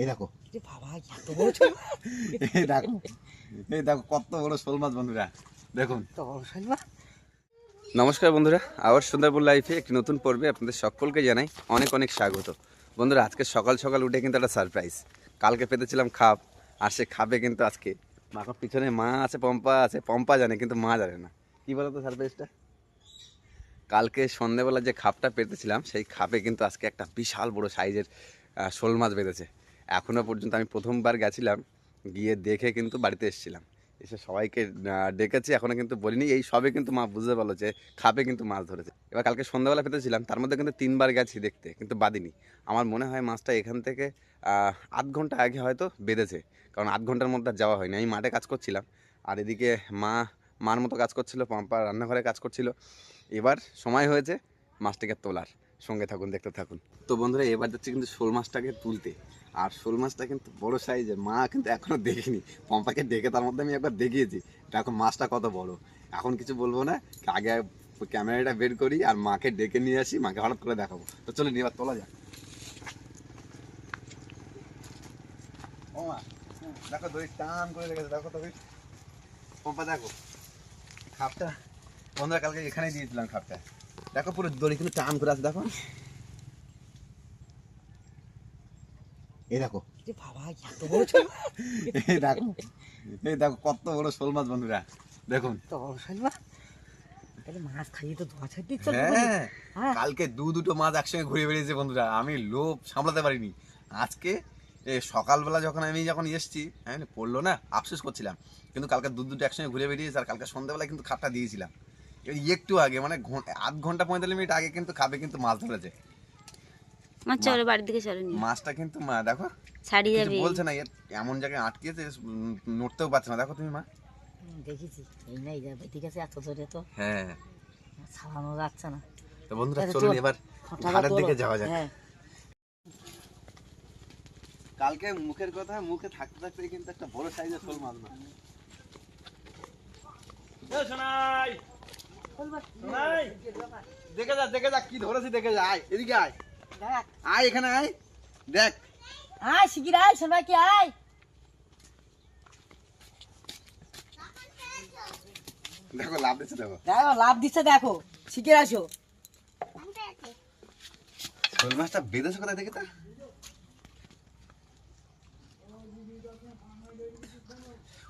এই দেখো। এ বাবা এত বড় এই দেখো। এই দেখো কত বড় শোল মাছ বন্ধুরা। দেখুন। নমস্কার বন্ধুরা। আবার সুন্দরবন লাইফে একটি নতুন পর্বে আপনাদের সকলকে জানাই অনেক অনেক স্বাগত। বন্ধুরা আজকে সকাল সকাল উঠে কিন্তু একটা সারপ্রাইজ কালকে পেতেছিলাম খাপ আর সে খাবে কিন্তু আজকে মাখন পিছনে মা আছে পম্পা আছে পম্পা জানে কিন্তু মা জানে না। কী বলো তো সারপ্রাইজটা কালকে সন্ধেবেলা যে খাপটা পেতেছিলাম সেই খাপে কিন্তু আজকে একটা বিশাল বড় সাইজের শোল মাছ বেঁধেছে। এখনও পর্যন্ত আমি প্রথমবার গেছিলাম, গিয়ে দেখে কিন্তু বাড়িতে এসেছিলাম। এসে সবাইকে ডেকেছি এখনও কিন্তু বলিনি, এই সবে কিন্তু মা বুঝতে পারল যে খাপে কিন্তু মাছ ধরেছে। এবার কালকে সন্ধ্যাবেলা পেতেছিলাম তার মধ্যে কিন্তু তিনবার গেছি দেখতে, কিন্তু বাদিনি। আমার মনে হয় মাছটা এখান থেকে আধ ঘণ্টা আগে হয়তো বেঁধেছে, কারণ আধ ঘণ্টার মধ্যে যাওয়া হয়নি। আমি মাঠে কাজ করছিলাম, আর এদিকে মা, মার মতো কাজ করছিল পাম্পা রান্নাঘরে কাজ করছিল। এবার সময় হয়েছে মাছটাকে তোলার, সঙ্গে থাকুন, দেখতে থাকুন। তো বন্ধুরা, এবার যাচ্ছে কিন্তু শোল মাছটাকে তুলতে। আর শোল মাছটা কিন্তু বড় সাইজের, মা কিন্তু এখনও দেখিনি। পম্পাকে ডেকে তার মধ্যে আমি একবার দেখিয়েছি দেখো মাছটা কত বড়। এখন কিছু বলব না, আগে ক্যামেরাটা বের করি আর মাকে ডেকে নিয়ে আসি, মাকে হঠাৎ করে দেখাবো। তো চলো এবার তোলা যাক। দেখো দড়ি টান করে রেখেছে, দেখো তো পম্পা, দেখো, খাপটা। বন্ধুরা, কালকে এখানেই দিয়েছিলাম খাপটা। দেখো পুরো দড়ি কিন্তু টান করে আছে, দেখো। এই দেখো। বাবা এত বড় এই দেখো। এই দেখো কত বড় শোল মাছ বন্ধুরা। দেখুন। এত শোল মাছ? মাছ খাইয়ে তো ধোয়া ছাড় দিচ্ছে হ্যাঁ হ্যাঁ। কালকে দু দুটো মাছ একসঙ্গে ঘুরে বেরিয়েছে বন্ধুরা। আমি লোভ সামলাতে পারিনি। আজকে সকালবেলা যখন আমি যখন এসেছি হ্যাঁ পড়ল না আফসোস করছিলাম। কিন্তু কালকে দু দুটো একসঙ্গে ঘুরে বেরিয়েছে আর কালকে সন্ধ্যাবেলায় কিন্তু খাপটা দিয়েছিলাম। একটু আগে মানে আধ ঘণ্টা পঁয়তাল্লিশ মিনিট আগে কিন্তু খাবে কিন্তু মাছ ধরেছে। আমার চলো বাড়ির দিকে চলো নিয়ে। মাছটা কিন্তু মা দেখো কিছু যাবে। বলছে না এমন জায়গায় আটকেছে নড়তেও পারছে না। দেখো তুমি মা। দেখেছি। এই নাই যাবে। ঠিক আছে এত ধরে তো। হ্যাঁ। ছাড়ানো যাচ্ছে না। তো বন্ধুরা চলুন এবার ঘাটের দিকে যাওয়া যাক। হ্যাঁ। কালকে মুখের কথা মুখে থাকতে থাকতে কিন্তু একটা বড় সাইজের শোল মাছ না দেখে যা দেখে যা কি ধরেছি দেখে যা। আয় এদিকে আয়। আয় এখানে আয়। দেখ। আয় শিগগির আয় সবাই কি আয়। দেখো লাভ দিচ্ছে দেখো। দেখো লাভ দিচ্ছে দেখো। শিগগির আসো। শোল মাছটা বেঁধেছে কোথায় দেখে তা?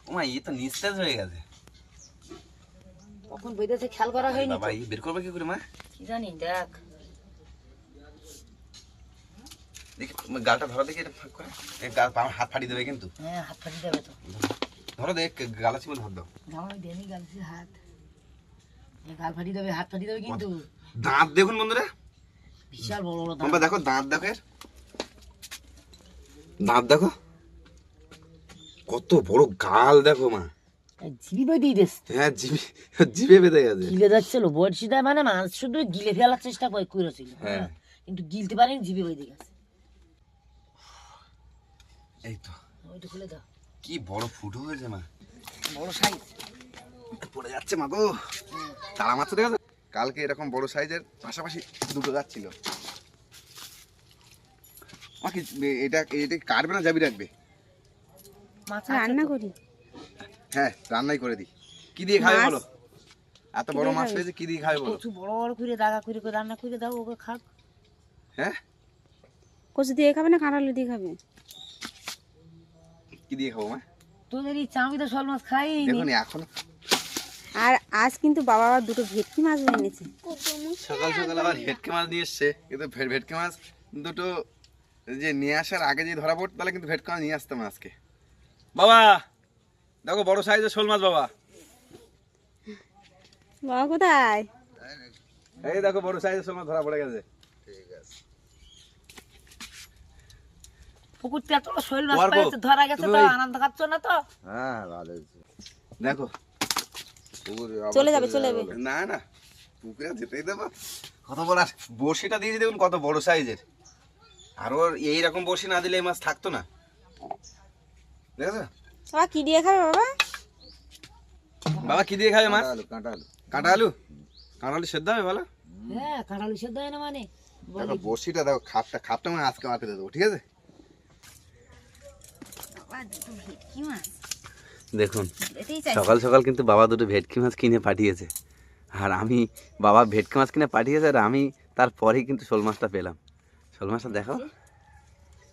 ও মা এই তো নিস্তেজ হয়ে গেছে। কখন বইতেছে খেয়াল করা হয়নি বাবা এই বের করবে কি করে মা? কি জানি দেখ। দেখি গালটা ধরো দেখি এটা ফাঁক করে। গাল হাত ফাটিয়ে দেবে কিন্তু। হ্যাঁ হাত যাবে তো। ধরো দেখ গালা দাও। দেনি গালছি হাত। গাল দেবে হাত দেবে কিন্তু। দাঁত দেখুন বন্ধুরা। বিশাল বড় বড় দাঁত। দেখো দাঁত দেখো। দাঁত দেখো। কত বড় গাল দেখো মা। দিয়ে দিস হ্যাঁ জিভে জিভে বেঁধে গেছে। গিলে যাচ্ছিল বড়শিটা মানে মাছ শুধু গিলে ফেলার চেষ্টা করে করেছিল। হ্যাঁ। কিন্তু গিলতে পারেনি জিবি বই দিয়ে গেছে। এই তো ওইটা খুলে দাও। কি বড় ফুটো হয়েছে মা। বড় সাইজ। পড়ে যাচ্ছে মা গো। তারা মাছ দেখো তো? কালকে এরকম বড় সাইজের পাশাপাশি দুটো যাচ্ছিল মা কি এটা এটা কাটবে না যাবি রাখবে? মাছ রান্না করি। হ্যাঁ রান্নাই করে দিই। কি দিয়ে খাবে বলো? এত বড় মাছ পেয়েছে কি দিয়ে খাবে বলো? কচু বড় বড় করে দাগা করে করে রান্না করে দাও ওকে খাক। হ্যাঁ? কচু দিয়ে খাবে না কাঁঠালু দিয়ে খাবে? কি দিয়ে খাব মা? তোদের ইচ্ছা আমি তো শোল মাছ খাই দেখুন এখন। আর আজ কিন্তু বাবা আবার দুটো ভেটকি মাছ এনেছে সকাল সকাল আবার ভেটকি মাছ নিয়ে এসছে। কিন্তু ভেটকি মাছ দুটো যে নিয়ে আসার আগে যদি ধরা পড়তো তাহলে কিন্তু ভেটকি মাছ নিয়ে আসতাম আজকে। বাবা দেখো বড় সাইজের শোল মাছ বাবা। বাবা কোথায়? এই দেখো বড় সাইজের শোল মাছ ধরা পড়ে গেছে। পুকুর থেকে তো শোল মাছ পেয়েছে ধরা গেছে তো আনন্দ খাচ্ছ না তো? হ্যাঁ ভালো দেখো। চলে যাবে চলে যাবে। না না পুকুরে যেতেই দেবো। কত বড় আর বড়শিটা দিয়েছি দেখুন কত বড় সাইজের। আর ওর এইরকম বড়শি না দিলে এই মাছ থাকতো না। দেখেছ? বাবা কি দিয়ে খাবে বাবা? বাবা কি দিয়ে খাবে মাছ? কাঁটা আলু কাঁটা আলু। কাঁটা আলু? সেদ্ধ হবে ভালো হ্যাঁ কাঁঠালি সেদ্ধ হয় না মানে। বড়শিটা দেখো খাপটা খাপটা মানে আজকে মার্কেটে দেবো ঠিক আছে? দেখুন সকাল সকাল কিন্তু বাবা দুটো ভেটকি মাছ কিনে পাঠিয়েছে। আর আমি বাবা ভেটকি মাছ কিনে পাঠিয়েছে আর আমি তারপরেই কিন্তু শোল মাছটা পেলাম। শোল মাছটা দেখো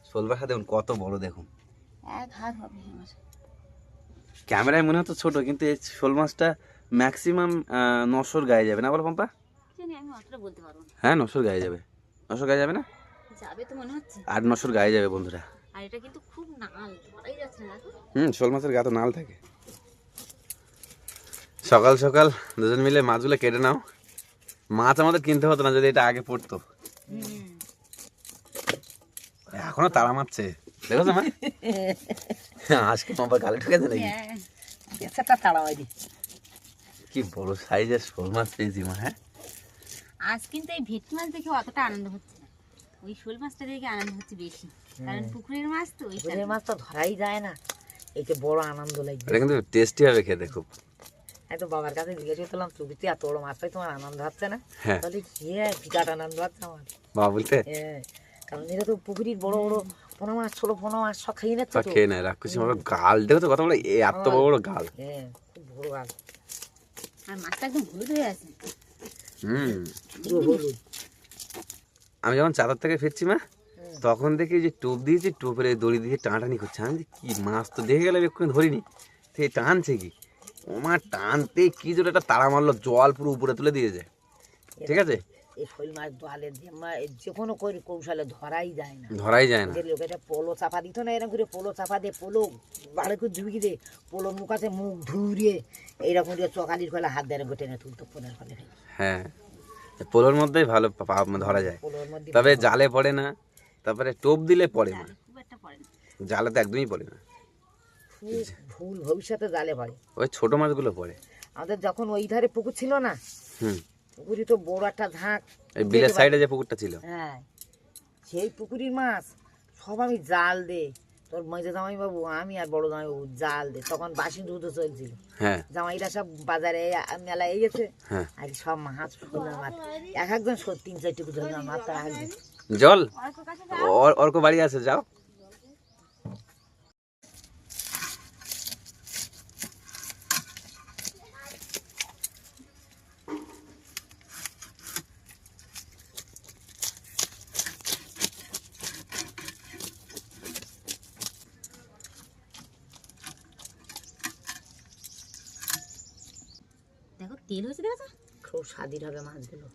শোল মাছটা দেখুন কত বড় দেখুন। ক্যামেরায় মনে হতো ছোট কিন্তু এই শোল মাছটা ম্যাক্সিমাম নশোর গায়ে যাবে না বলো পম্পা? হ্যাঁ নশোর গায়ে যাবে। নশোর গায়ে যাবে না? আট নশোর গায়ে যাবে বন্ধুরা। আর এটা কিন্তু খুব নাল ধরাই যাচ্ছে না দেখো হুম শোল মাছের গা তো নাল থাকে। সকাল সকাল দুজন মিলে মাছগুলো কেটে নাও। মাছ আমাদের কিনতে হতো না যদি এটা আগে পড়তো। এখনও তারা মারছে। দেখো মা? আজকে মাপা গালে ঠুকেছে নাকি? তাড়া হয়নি কি বড় সাইজের শোল মাছ পেয়েছি মা হ্যাঁ? আজ কিন্তু এই ভেটকি মাছ দেখে অতটা আনন্দ হচ্ছে না। ওই শোল মাছটা দেখে আনন্দ হচ্ছে বেশি। কারণ পুকুরের মাছ তো পুকুরের মাছ তো ধরাই যায় না। এতে বড় আনন্দ লাগবে এটা কিন্তু টেস্টি হবে খেতে খুব। বাবার কাছে জিজ্ঞেস করলাম তুমি তুই এত বড় মাছ পাই তোমার আনন্দ হচ্ছে না? হ্যাঁ। বলে বিরাট আনন্দ হচ্ছে আমার। বাবা বলতে হ্যাঁ কারণ এটা তো পুকুরির বড় বড় পোনা মাছ ছোট পোনা মাছ সব খেয়ে তো। মাপা গাল দেখো তো কত বড় এ এত বড় বড় গাল। হ্যাঁ খুব বড় গাছ আর মাছটা একদম হলুদ হয়ে আছে। হুম। আমি যখন চাদর থেকে ফিরছি মা তখন দেখি যে টোপ দিয়েছি টোপের দড়ি দিয়ে টানাটানি করছে আমি কি মাছ তো দেখে গেলাম এক্ষুনি ধরিনি। সে টানছে কি? ওমার টানতে কি জোরে একটা তাড়া মারলো জল পুরো উপরে তুলে দিয়েছে ঠিক আছে? এই শৈল মাছ দোয়ালে যে কোনো কৌশলে ধরাই যায় না। ধরাই যায় না। লোক একটা পোলো চাপা দিত না এরকম করে পোলো চাপা দিয়ে পোলো বাড়ি করে ঝুঁকি দিয়ে পোলো মুখাতে মুখ ধুরিয়ে এইরকম করে চকালির ফলে হাত দিয়ে গোটে না তুলতো পোলের ফলে হ্যাঁ পোলোর মধ্যেই ভালো ধরা যায়। পোলোর মধ্যে তবে জালে পড়ে না। তারপরে টোপ দিলে পড়ে না। খুব একটা পড়ে না। জালে তো একদমই পড়ে না। ভুল ভবিষ্যতে জালে পড়ে। ওই ছোট মাছগুলো পড়ে। আমাদের যখন ওই ধারে পুকুর ছিল না হুম। পুকুরি তো বড় একটা ঝাঁক এই বিলের সাইডে যে পুকুরটা ছিল। হ্যাঁ সেই পুকুরির মাছ সব আমি জাল দে। তোর মেজে জামাই বাবু আমি আর বড় জামাই বাবু জাল দে। তখন বাসি দুধ চলছিল। হ্যাঁ। জামাইরা সব বাজারে মেলায় গেছে হ্যাঁ। আর সব মাছ এক একজন তিন ধরলাম মাছ আর একদিন জল? অর্ক বাড়ি আছে যাও। দেখো তেল হয়েছে দেখো খুব স্বাদির হবে মাছগুলো।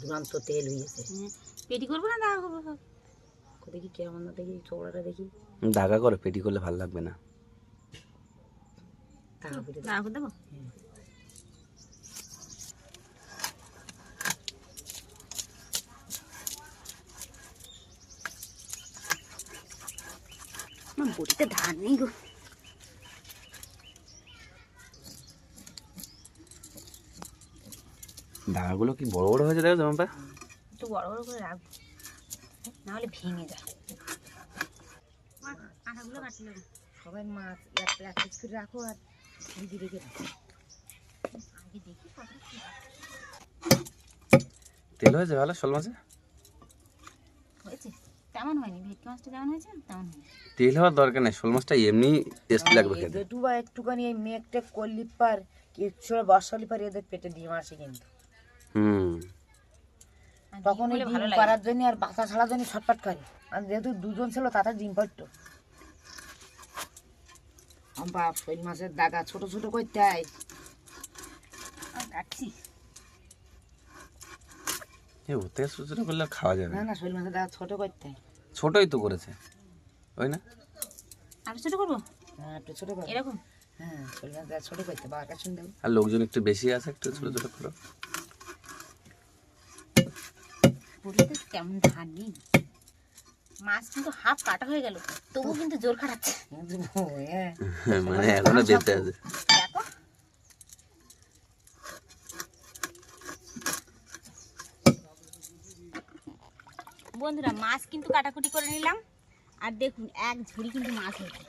দুরান্ত তেল হয়েছে। হ্যাঁ। পেটি করব না? দাও করব? দেখি কেমন না দেখি চৌড়াটা দেখি। দাগা করে পেটি করলে ভালো লাগবে না। দাও করে দেবো? বড়িতে ধার নেই গো। দাগাগুলো কি বড় বড় হয়েছে দেখো জামাপা একটু বড় বড় করে রাখব। নাহলে ভেঙে যায়। আটাগুলো সবাই মাছ এক পিস করে রাখো আর দিদি রেখে রাখো। আগে দেখি কত তেল হয়েছে ভালো? শোল মাছে? হয়েছে। তেমন হয়নি। ভেটকি মাছটা যেমন হয়েছে তেমন তেল হওয়ার দরকার নেই। শোল মাছটা এমনি টেস্ট লাগবে খেতে। যেটু বা একটুখানি এই মেঘটা করলি পার কিছু বর্ষালি পার এদের পেটে ডিম আসে কিন্তু। হুম। তখন ডিম এই হলে ডিম পাড়ার জন্য আর বাচ্চা ছাড়ার জন্য ছটফট করে। আর যেহেতু দুজন ছিল তাতে ডিম পারতো আম্পা শৈল মাছের দাগা ছোট ছোট করতে হয় কাটছি। এ ওর থেকে ছোটো ছোটো করলে খাওয়া যাবে না না। শৈল মাছের দাগা ছোট করতে ছোটই তো করেছে। ওই না? আর ছোট করব? হ্যাঁ একটু ছোট করে। এরকম? হ্যাঁ শৈল মাছের দাগা ছোট করতে বাবার কাছে শুনতে আর লোকজন একটু বেশি আছে একটু ছোট ছোট করো। বড়িতে তেমন ধার নেই মাছ কিন্তু হাফ কাটা হয়ে গেল তবু কিন্তু জোর খাটাচ্ছে। হ্যাঁ মানে এখনও বেঁচে আছে দেখো। বন্ধুরা মাছ কিন্তু কাটাকুটি করে নিলাম। আর দেখুন এক ঝুড়ি কিন্তু মাছ হয়েছে।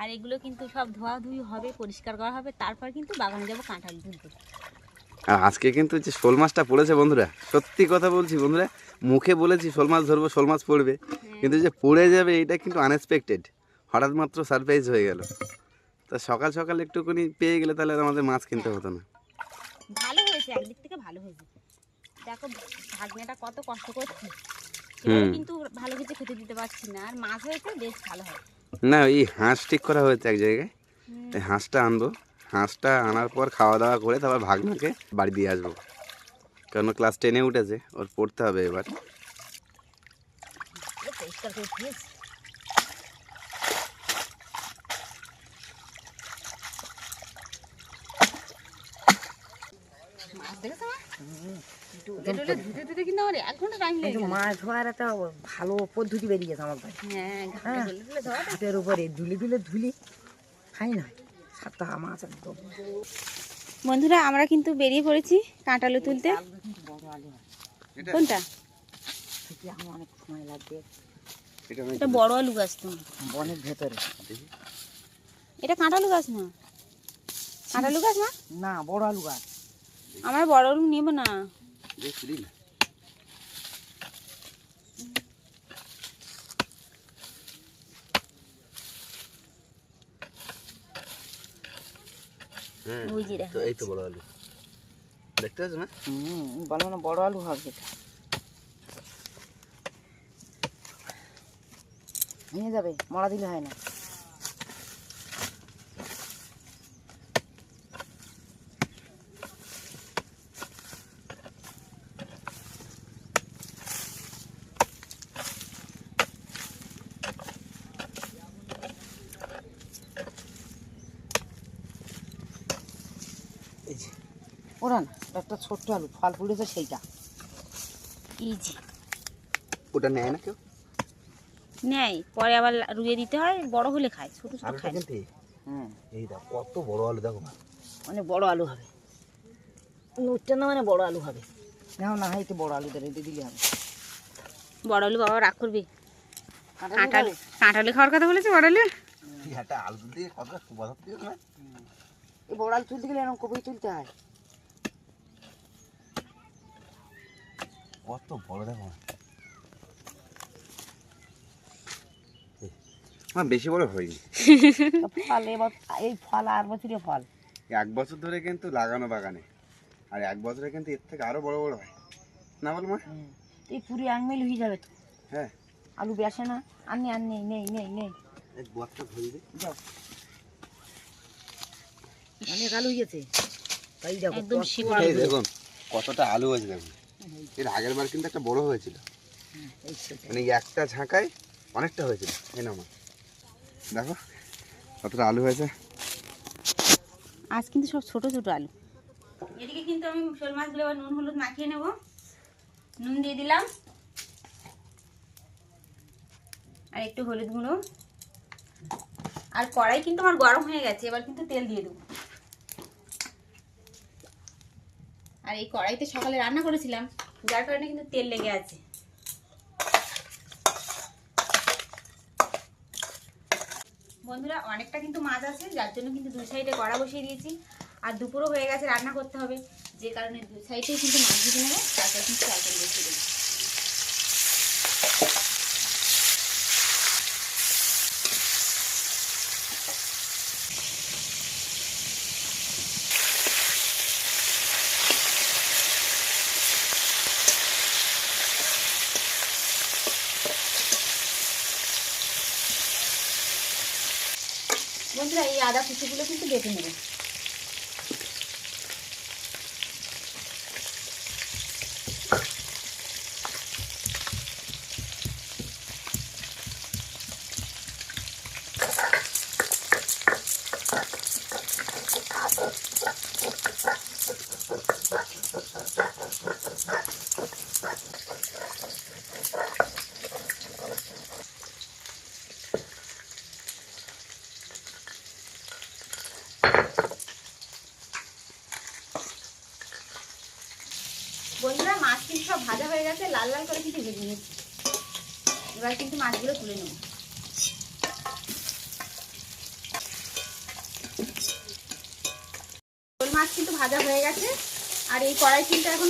আর এগুলো কিন্তু সব ধোয়া ধুই হবে পরিষ্কার করা হবে তারপর কিন্তু বাগানে যাব কাঁঠাল তুলতে। আজকে কিন্তু যে শোল মাছটা পড়েছে বন্ধুরা সত্যি কথা বলছি বন্ধুরা মুখে বলেছি শোল মাছ ধরবো শোল মাছ পড়বে কিন্তু যে পড়ে যাবে এটা কিন্তু আনএক্সপেক্টেড হঠাৎ মাত্র সারপ্রাইজ হয়ে গেল। তা সকাল সকাল একটুখানি পেয়ে গেলে তাহলে আমাদের মাছ কিনতে হতো না। ভালো হয়েছে একদিক থেকে ভালো হয়েছে। দেখো ভাগ্নেটা কত কষ্ট করছি। কিন্তু ভালো কিছু খেতে দিতে পারছি না আর মাছ হয়েছে বেশ ভালো হয়। না এই হাঁস ঠিক করা হয়েছে এক জায়গায়। হাঁসটা আনব। হাঁসটা আনার পর খাওয়া দাওয়া করে তারপর ভাগনাকে বাড়ি দিয়ে আসব। কারণ ক্লাস টেনে উঠেছে ওর পড়তে হবে এবার। মাছ ধোয়ার একটা ভালো পদ্ধতি বেরিয়ে গেছে আমার হ্যাঁ। হাতের উপরে ধুলি ধুলে ধুলি। খাই না সাতটা মাছ একদম বন্ধুরা আমরা কিন্তু বেরিয়ে পড়েছি কাঁটালু তুলতে। কোনটা? আমার অনেক সময় লাগবে। এটা বড় আলু গাছ তো। বনের ভেতরে। এটা কাঁটালু গাছ না? কাঁটালু গাছ না? না বড় আলু গাছ। আমরা বড় আলু নেব না। ওই যে দেখো এই তো বড় আলু। দেখতে পাচ্ছ না? হুম বলো না বড় আলু হবে এটা নিয়ে যাবে মরা দিলে হয় না। ওরা না একটা ছোট্ট আলু ফল ফুটেছে সেইটা। এই যে। ওটা নেয় না কেউ? নেয় পরে আবার রুয়ে দিতে হয় বড় হলে খায় ছোট ছোট খায়। হুম। এই দেখো কত বড় আলু দেখো মানে বড় আলু হবে। নুটটা না মানে বড় আলু হবে। না না হাইতে বড় আলু ধরে দিলে হবে। বড় আলু বাবা রাগ করবি। কাঁটালু কাঁটালু খাওয়ার কথা বলেছে বড় আলু? আলু না? এই বড় আলু তুলতে গেলে এরকম কবি তুলতে হয়। কত বড় দেখো। আমার বেশি বড় হয়নি। ফল এই ফল আর বছরে ফল। এক বছর ধরে কিন্তু লাগানো বাগানে। আর এক বছরে কিন্তু এর থেকে আরও বড় বড় হয়। না বল মা? এই পুরি আংমেল হয়ে যাবে তো। হ্যাঁ। আলু বেসে না আর নেই আর নেই নেই নেই নেই এক গোয়ারটা ধরে দে যাও। অনেক আলু হয়েছে। তাই দেখো একদম শিকড় দেখুন কতটা আলু হয়েছে দেখুন। এর আগের বার কিন্তু একটা বড় হয়েছিল। মানে একটা ঝাঁকায় অনেকটা হয়েছিল এই না দেখো কতটা আলু হয়েছে। আজ কিন্তু সব ছোট ছোট আলু। এদিকে কিন্তু আমি শোল মাছগুলো এবার নুন হলুদ মাখিয়ে নেব। নুন দিয়ে দিলাম। আর একটু হলুদ গুঁড়ো। আর কড়াই কিন্তু আমার গরম হয়ে গেছে এবার কিন্তু তেল দিয়ে দেবো। আর এই কড়াইতে সকালে রান্না করেছিলাম, যার কারণে কিন্তু তেল লেগে আছে। বন্ধুরা, অনেকটা কিন্তু মাছ আছে, যার জন্য কিন্তু দুই সাইডে কড়া বসিয়ে দিয়েছি। আর দুপুরও হয়ে গেছে রান্না করতে হবে, যে কারণে দুই সাইডেই কিন্তু মাছ ভেজে নেবে, তারপরে কিন্তু তরকারি বসিয়ে দেবো। বন্ধুরা এই আদা কুচিগুলো কিন্তু বেটে নেবে বন্ধুরা মাছ কিন্তু সব ভাজা লাল লাল করে কিন্তু ভেজে নিয়েছি এবার কিন্তু মাছগুলো তুলে নেব। শোল মাছ কিন্তু ভাজা হয়ে গেছে, আর এই কড়াই কিন্তু এখন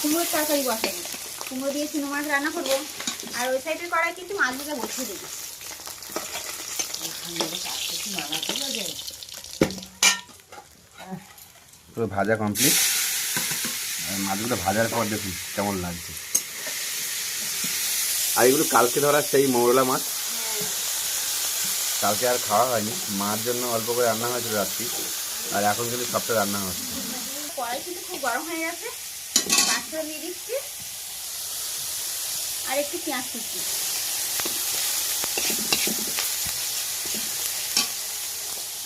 কুমড়োর তরকারি বসাই কুমড়ো দিয়ে চুনো মাছ রান্না করব, আর ওই সাইডের কড়াই কিন্তু মাছ ভাজা বসিয়ে দেবো। ভাজা কমপ্লিট মাছগুলো ভাজার পর দেখুন কেমন লাগছে। আর এগুলো কালকে ধরা সেই মৌরলা মাছ। কালকে আর খাওয়া হয়নি। মার জন্য অল্প করে রান্না হয়েছিল রাত্রি। আর এখন কিন্তু সবটা রান্না হচ্ছে। কড়াই কিন্তু খুব গরম হয়ে গেছে। মাছটা দিয়ে দিচ্ছি। আর একটু পেঁয়াজ কুচি।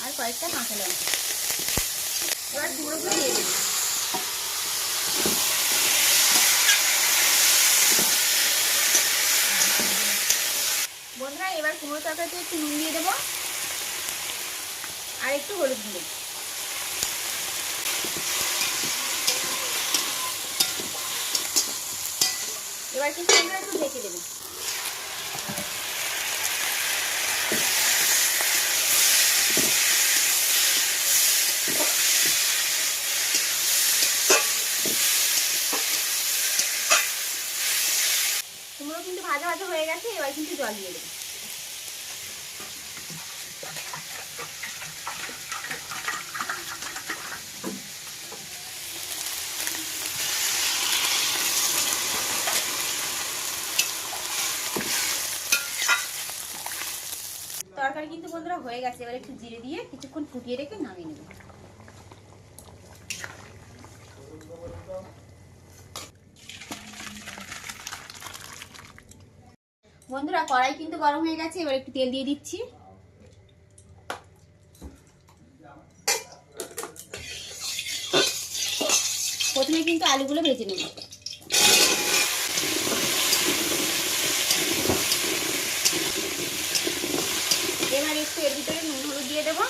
আর কয়েকটা কাঁচা লঙ্কা। এবার কুমড়োগুলো দিয়ে দিই বন্ধুরা এবার কুমড়ো তরকারিতে একটু নুন দিয়ে দেবো। আর একটু হলুদ দিয়ে এবার কিন্তু আমরা একটু ঢেকে দেবো। কুমড়ো কিন্তু ভাজা ভাজা হয়ে গেছে, এবার কিন্তু জল দিয়ে দেবো তরকারি কিন্তু বন্ধুরা হয়ে গেছে, এবার একটু জিরে দিয়ে কিছুক্ষণ ফুটিয়ে রেখে নামিয়ে নেব। বন্ধুরা, কড়াই কিন্তু গরম হয়ে গেছে, এবার একটু তেল দিয়ে দিচ্ছি। প্রথমে কিন্তু আলুগুলো ভেজে নেব এবার একটু এর ভিতরে নুন, হলুদ দিয়ে দেবো।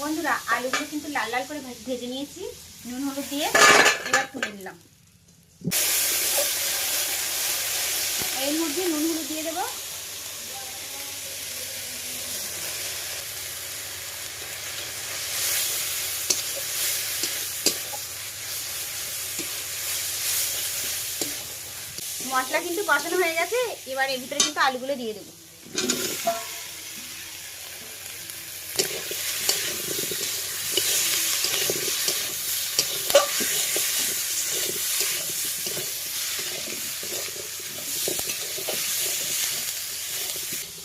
বন্ধুরা, আলুগুলো কিন্তু লাল লাল করে ভেজে নিয়েছি। নুন, হলুদ দিয়ে এবার তুলে নিলাম। এর মধ্যে নুন, হলুদ দিয়ে দেবো। মশলা কিন্তু কষানো হয়ে গেছে, এবার এর ভিতরে কিন্তু আলুগুলো দিয়ে দেবো।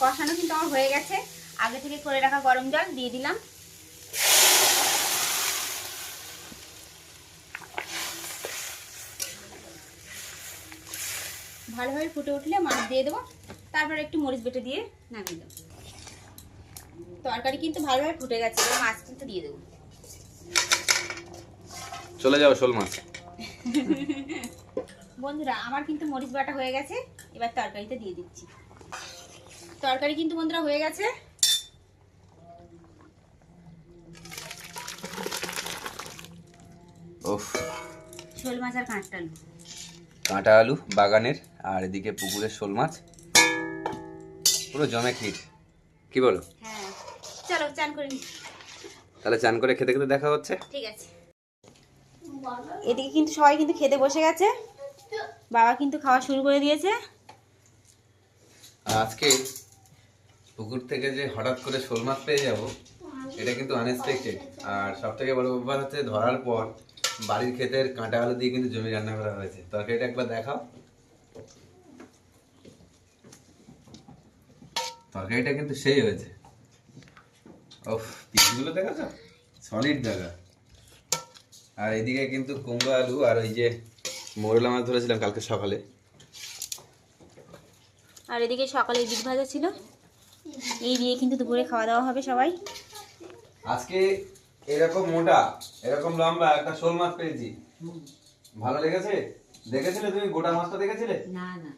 কষানো কিন্তু আমার হয়ে গেছে। আগে থেকে করে রাখা গরম জল দিয়ে দিলাম। ভালোভাবে ফুটে উঠলে মাছ দিয়ে দেবো। তারপর একটু মরিচ বেটে দিয়ে নামিয়ে দেবো তরকারি কিন্তু ভালোভাবে ফুটে গেছে মাছ কিন্তু দিয়ে দেবো। চলে যাও শোল মাছ। বন্ধুরা আমার কিন্তু মরিচ বাটা হয়ে গেছে এবার তরকারিতে দিয়ে দিচ্ছি। তরকারি কিন্তু বন্ধুরা হয়ে গেছে। শোল মাছ আর কাঁচটা আলু। কাঁটা আলু বাগানের আর এদিকে পুকুরের শোল মাছ। পুরো জমে ক্ষীর। কি বলো? হ্যাঁ চলো চান করে তাহলে চান করে খেতে খেতে দেখা হচ্ছে। ঠিক আছে। এদিকে কিন্তু সবাই কিন্তু খেতে বসে গেছে। বাবা কিন্তু খাওয়া শুরু করে দিয়েছে। আজকে পুকুর থেকে যে হঠাৎ করে শোল মাছ পেয়ে যাব এটা কিন্তু আনএক্সপেক্টেড আর সব থেকে বড় ব্যাপার হচ্ছে ধরার পর বাড়ির ক্ষেতের কাঁটা আলু দিয়ে কিন্তু জমি রান্না করা হয়েছে। তরকারিটা একবার দেখাও। তরকারিটা কিন্তু সেই হয়েছে। ওফ পিসগুলো দেখেছ সলিড জায়গা আর এদিকে কিন্তু কুমড়ো আলু আর ওই যে মোরলা মাছ ধরেছিলাম কালকে সকালে। আর এদিকে সকালে বিট ভাজা ছিল। এই দিয়ে কিন্তু দুপুরে খাওয়া দাওয়া হবে সবাই। আজকে এরকম মোটা এরকম লম্বা একটা শোল মাছ পেয়েছি। ভালো লেগেছে? দেখেছিলে তুমি? গোটা মাছটা দেখেছিলে? না না।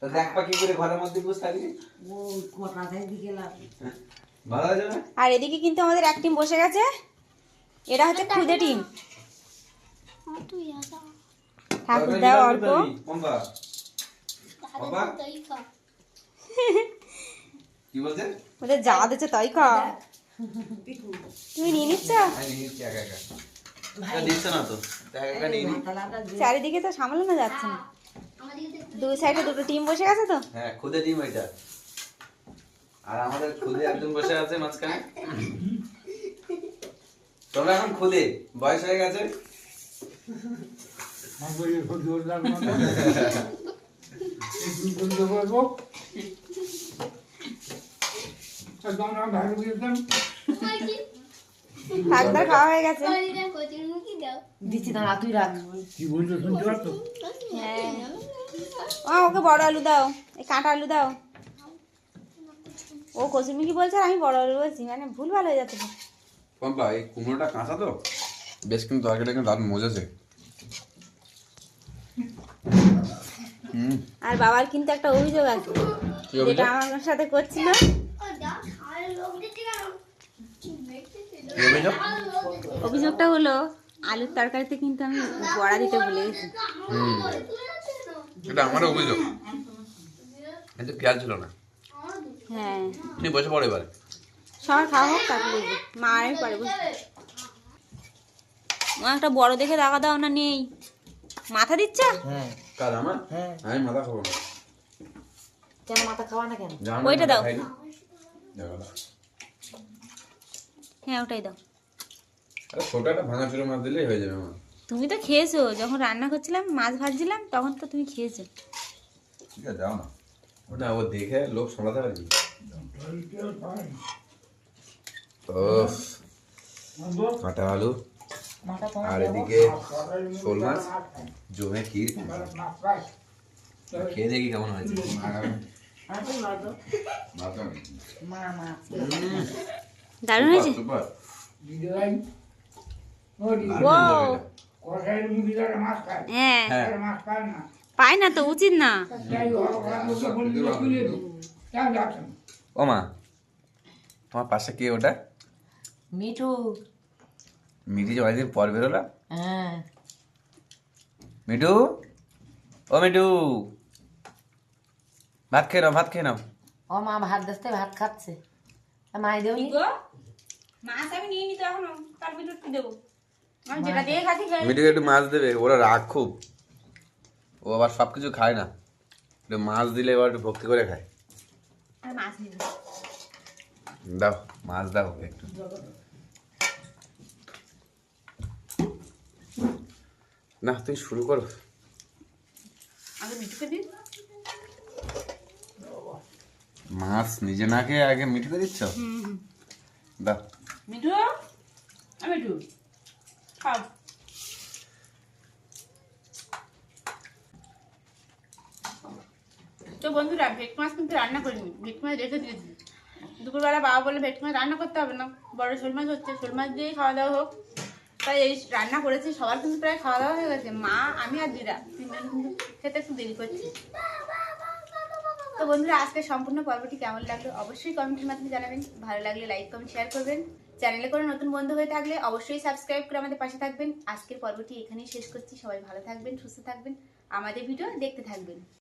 তা দেখবা কি করে ঘরের মধ্যে বুঝতে থাকবি। ও কটা দিকে লাভ ভালো হয়েছে আর এদিকে কিন্তু আমাদের এক টিম বসে গেছে। এরা হচ্ছে খুদে টিম ঠাকুর বলছে? ওদের যা দিচ্ছে তাই খা তুমি নিয়ে নিচ্ছ। চারিদিকে তো সামলানো যাচ্ছে না। দুই সাইডে দুটো টিম বসে গেছে তো? হ্যাঁ খুদে টিম এটা। আর আমাদের খুদে একজন বসে আছে মাঝখানে। তোমরা এখন খুদে বয়স হয়ে গেছে? থাকদার খাওয়া হয়ে গেছে। দিচ্ছি দাঁড়া তুই রাখ। হ্যাঁ। ও ওকে বড় আলু দাও এই কাঁটা আলু দাও। ও কসুমি কি বলছে আর আমি বড় আলু বলছি মানে ভুল ভালো হয়ে যাচ্ছে। পম্পা এই কুমড়োটা কাঁচা তো? বেশ কিন্তু তরকারিটা কিন্তু দারুণ মজেছে। আর বাবার কিন্তু একটা অভিযোগ আছে কি যেটা আমার সাথে করছিল কি অভিযোগ? অভিযোগটা হলো আলুর তরকারিতে কিন্তু আমি বড়া দিতে ভুলে গেছি। এটা আমারও অভিযোগ। কিন্তু খেয়াল ছিল না। হ্যাঁ। তুমি বসে পড়ো এবারে। সবার খাওয়া হোক তারপরে। মা আর আমি পরে মা একটা বড় দেখে টাকা দাও না নেই। মাথা দিচ্ছে? হ্যাঁ। কাজ আমার? হ্যাঁ। আমি মাথা খাব না। কেন মাথা খাওয়া না কেন? ওইটা দাও। হ্যাঁ ওটাই দাও। আরে ছোট ভাঙা চুরো মাছ দিলেই হয়ে যাবে আমার। তুমি তো খেয়েছো যখন রান্না করছিলাম মাছ ভাজছিলাম তখন তো তুমি খেয়েছো। ঠিক আছে যাও না। ওটা ও দেখে লোক সামলাতে পারবি? ও কাটা আলু আর এদিকে শোল মাছ জমে ক্ষীর। খেয়ে দেখি কেমন হয়েছে। মা মা দারুণ হয়েছে? হ্যাঁ। হ্যাঁ। পাই না। তো উচিত না। ও মা তোমার পাশে কে ওটা? মিঠু। মিঠি যে অনেকদিন পর বেরোলাম হ্যাঁ। মিঠু? ও মিঠু। ভাত খেয়ে নাও ভাত খেয়ে নাও। ও মা ভাত দেখতে ভাত খাচ্ছে। মাই দেওনি মাছ আমি নিয়ে নিতে এখন কাল বিদ্যুৎ দেবো? আমি যেটা দিয়ে খাচ্ছি খেয়ে একটু মাছ দেবে ওরা রাগ খুব। ও আবার সব কিছু খায় না। একটু মাছ দিলে এবার একটু ভক্তি করে খায়। আর মাছ নিয়ে দাও মাছ দাও ওকে একটু। না তুই শুরু করো। আগে মিঠুকে দিই। মাছ নিজে না খেয়ে আগে মিঠুকে দিচ্ছ? দাও। মিঠু? আ মিঠু। খাও। তো বন্ধুরা, ভেটকি মাছ কিন্তু রান্না করিনি। ভেটকি মাছ রেখে দিয়েছি। দুপুরবেলা বাবা বলে ভেটকি মাছ রান্না করতে হবে না। বড় শোল মাছ হচ্ছে, শোল মাছ দিয়েই খাওয়া দাওয়া হোক। তাই এই রান্না করেছি। সবার কিন্তু প্রায় খাওয়া দাওয়া হয়ে গেছে। মা, আমি আর দিদা তিনজন কিন্তু খেতে একটু দেরি করছি। তো বন্ধুরা আজকে সম্পূর্ণ পর্বটি কেমন লাগল? অবশ্যই কমেন্টের মাধ্যমে জানাবেন। ভালো লাগলে লাইক, কমেন্ট শেয়ার করবেন। চ্যানেলে কোনো নতুন বন্ধু হয়ে থাকলে অবশ্যই সাবস্ক্রাইব করে আমাদের পাশে থাকবেন। আজকের পর্বটি এখানেই শেষ করছি। সবাই ভালো থাকবেন, সুস্থ থাকবেন। আমাদের ভিডিও দেখতে থাকবেন।